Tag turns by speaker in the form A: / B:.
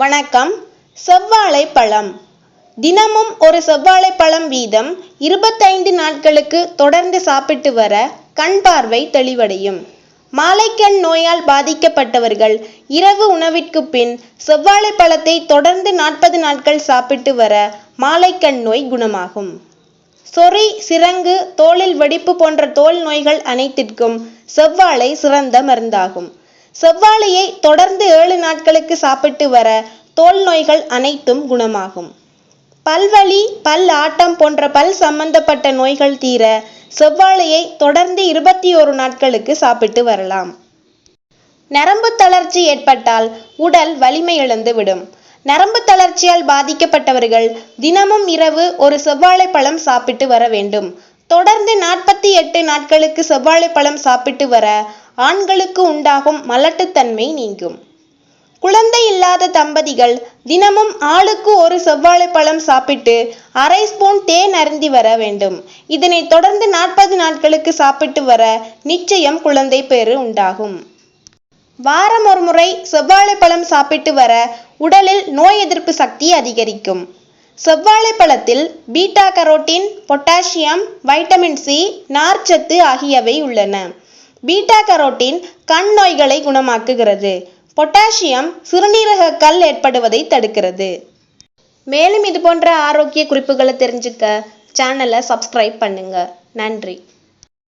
A: வணக்கம். செவ்வாழை பழம். தினமும் ஒரு செவ்வாழை பழம் வீதம் இருபத்தைந்து நாட்களுக்கு தொடர்ந்து சாப்பிட்டு வர கண் பார்வை தெளிவடையும். மாலைக்கண் நோயால் பாதிக்கப்பட்டவர்கள் இரவு உணவிற்கு பின் செவ்வாழை பழத்தை தொடர்ந்து நாற்பது நாட்கள் சாப்பிட்டு வர மாலைக்கண் நோய் குணமாகும். சொறி சிரங்கு தோளில் வெடிப்பு போன்ற தோல் நோய்கள் அனைத்திற்கும் செவ்வாழை சிறந்த மருந்தாகும். செவ்வாழையை தொடர்ந்து ஏழு நாட்களுக்கு சாப்பிட்டு வர தோல் நோய்கள் அனைத்தும் குணமாகும். பல்வலி பல் ஆட்டம் போன்ற பல் சம்பந்தப்பட்ட நோய்கள் தீர செவ்வாழையை தொடர்ந்து இருபத்தி ஒரு நாட்களுக்கு சாப்பிட்டு வரலாம். நரம்பு தளர்ச்சி ஏற்பட்டால் உடல் வலிமை இழந்து விடும் நரம்பு தளர்ச்சியால் பாதிக்கப்பட்டவர்கள் தினமும் இரவு ஒரு செவ்வாழை பழம் சாப்பிட்டு வர வேண்டும். தொடர்ந்து நாற்பத்தி எட்டு நாட்களுக்கு செவ்வாழை பழம் சாப்பிட்டு வர ஆண்களுக்கு உண்டாகும் மலட்டுத்தன்மை நீங்கும். குழந்தை இல்லாத தம்பதிகள் தினமும் ஆளுக்கு ஒரு செவ்வாழை பழம் சாப்பிட்டு அரை ஸ்பூன் தேன் அருந்தி வர வேண்டும். இதனை தொடர்ந்து நாற்பது நாட்களுக்கு சாப்பிட்டு வர நிச்சயம் குழந்தை பேறு உண்டாகும். வாரம் ஒரு முறை செவ்வாழை பழம் சாப்பிட்டு வர உடலில் நோய் எதிர்ப்பு சக்தி அதிகரிக்கும். செவ்வாழை பழத்தில் beta carotene potassium vitamin C நார்ச்சத்து ஆகியவை உள்ளன. பீட்டா கரோட்டின் கண் நோய்களை குணமாக்குகிறது. பொட்டாசியம் சிறுநீரக கல் ஏற்படுவதை தடுக்கிறது. மேலும் இது போன்ற ஆரோக்கிய குறிப்புகளை தெரிஞ்சுக்க சேனலை சப்ஸ்கிரைப் பண்ணுங்க. நன்றி.